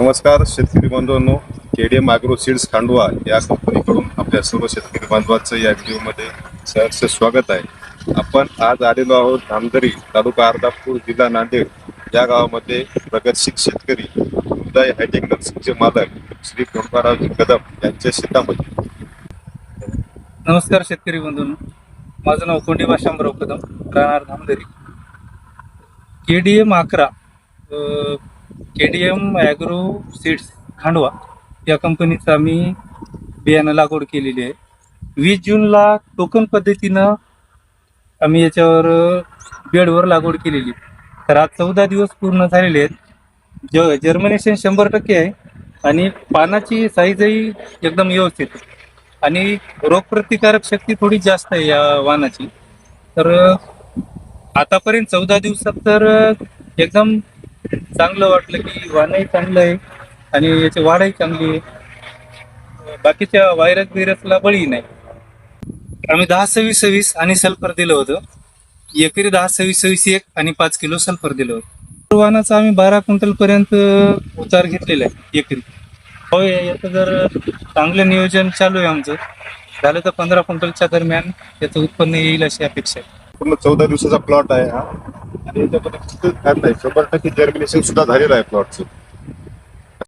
नमस्कार शेतकरी बांधवांनो. एम अॅग्रो सीड्स खांडवा या कंपनीकडून आपल्या सर्व शेतकरी बांधवांचं या व्हिडिओमध्ये सहर्ष स्वागत आहे. आपण आज आलेलो आहोत धामदरी तालुका अर्धापूर जिल्हा नांदेड या गावामध्ये प्रगतशील शेतकरी उदय हायटेक नर्सिंगचे मालक श्री गंगाराव कदम यांच्या शेतामध्ये. नमस्कार शेतकरी बंधूंनो माझं नाव कोंडीबा शामराव कदम राहणार धामदरी. के डी एम अकरा K D M agro seeds Khandwa या कंपनीचं आम्ही बियाणं लागवड केलेली आहे. वीस जूनला टोकन पद्धतीनं आम्ही याच्यावर बेडवर लागवड केलेली. तर आज चौदा दिवस पूर्ण झालेले आहेत. ज जर्मिनेशन शंभर टक्के आहे आणि पानाची साईजही एकदम व्यवस्थित आहे. आणि रोगप्रतिकारक शक्ती थोडी जास्त आहे या वाहनाची तर आतापर्यंत चौदा दिवसात तर एकदम चांगलं वाटलं की वाहनही चांगलं आहे आणि याची वाढही चांगली आहे. बाकीच्या व्हायरस बिरसला बळी नाही. आम्ही दहा सव्वीस सव्वीस आणि सल्फर दिलं होतं. एकरी दहा सव्वीस सव्वीस एक आणि पाच किलो सल्फर दिलं होतं. वाहनाचा आम्ही बारा क्विंटल पर्यंत उतार घेतलेला आहे एकरी. हो याचं जर चांगलं नियोजन चालू आहे आमचं झालं तर पंधरा क्विंटलच्या दरम्यान याचं उत्पन्न येईल अशी अपेक्षा आहे. पूर्ण चौदा दिवसाचा प्लॉट आहे हा. आणि याच्यामध्ये खात नाही शंभर टक्के जर्मिनेशन सुद्धा झालेलं आहे प्लॉटचं